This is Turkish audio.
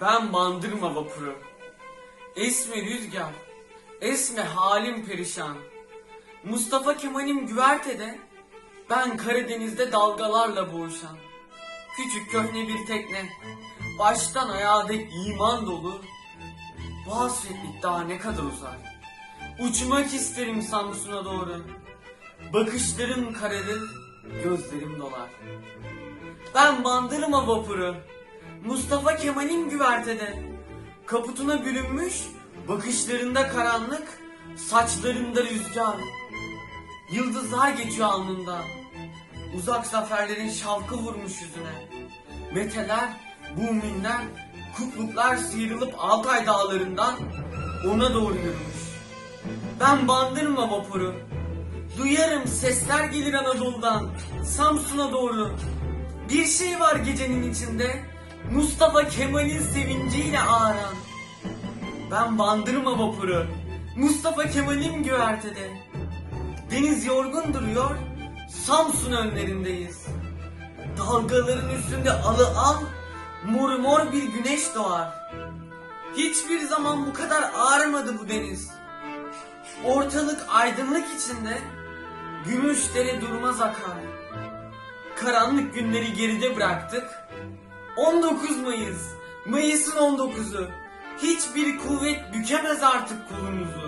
Ben bandırma vapuru. Esme rüzgar, esme halim perişan. Mustafa Kemal'im güvertede, ben Karadeniz'de dalgalarla boğuşan. Küçük köhne bir tekne, baştan ayağa dek iman dolu. Bu hasretlik daha ne kadar uzar? Uçmak isterim Samsun'a doğru. Bakışlarım kararır, gözlerim dolar. Ben bandırma vapuru. Mustafa Kemal'im güvertede. Kaputuna bürünmüş, bakışlarında karanlık, saçlarında rüzgar. Yıldızlar geçiyor alnında. Uzak zaferlerin şavkı vurmuş yüzüne. Meteler, buminler, kukluklar sıyrılıp Altay dağlarından ona doğru yürümüş. Ben bandırma vapuru. Duyarım sesler gelir Anadolu'dan, Samsun'a doğru. Bir şey var gecenin içinde, Mustafa Kemal'in sevinciyle ağıran. Ben bandırma vapuru, Mustafa Kemal'im güvertede. Deniz yorgun duruyor, Samsun önlerindeyiz. Dalgaların üstünde alı al, mor mor bir güneş doğar. Hiçbir zaman bu kadar ağrımadı bu deniz. Ortalık aydınlık içinde, gümüş dere durmaz akar. Karanlık günleri geride bıraktık. 19 Mayıs, Mayıs'ın 19'u. Hiçbir kuvvet bükemez artık kolumuzu.